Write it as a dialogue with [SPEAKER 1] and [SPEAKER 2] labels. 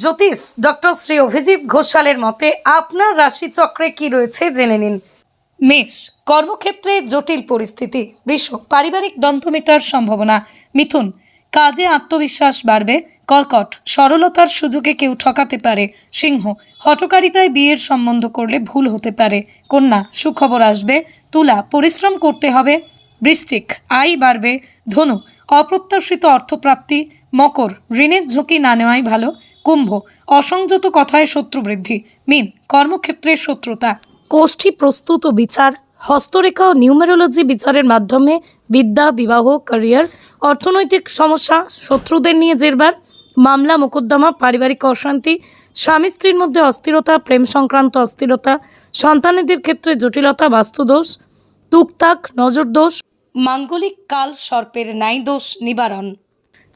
[SPEAKER 1] জ্যোতিষ, doctor Shri Abhijit ঘোষালের মতে আপনার রাশিচক্রে কি রয়েছে জেনে নিন। মেষ, কর্মক্ষেত্রে জটিল পরিস্থিতি। বৃষ, পারিবারিক দন্ত মেটার সম্ভাবনা। মিথুন, কাজে আত্মবিশ্বাস বাড়বে। কর্কট, সরলতার সুযোগে কেউ ঠকাতে পারে। সিংহ হটকারিতায় বিয়ের সম্বন্ধ করলে ভুল হতে পারে। কন্যা, সুখবর আসবে। তুলা, পরিশ্রম করতে হবে। বৃশ্চিক, আয় বাড়বে। ধনু, অপ্রত্যাশিত অর্থপ্রাপ্তি। মকর, ঋণের ঝুঁকি না নেওয়াই ভালো। কুম্ভ, অসংযত কথায় শত্রু বৃদ্ধি মিন, কর্মক্ষেত্রে শত্রুতা। কোষ্ঠী প্রস্তুত ও বিচার, হস্তরেখা ও নিউমেরোলজি বিচারের মাধ্যমে বিদ্যা, বিবাহ, ক্যারিয়ার, অর্থনৈতিক সমস্যা, শত্রুদের নিয়ে জেরবার, মামলা, মোকদ্দমা, পারিবারিক অশান্তি, স্বামী স্ত্রীর মধ্যে অস্থিরতা, প্রেম সংক্রান্ত অস্থিরতা, সন্তানেদের ক্ষেত্রে জটিলতা, বাস্তুদোষ টুকটাক নজরদোষ, মাঙ্গলিক কাল, সর্পের ন্যায় দোষ নিবারণ।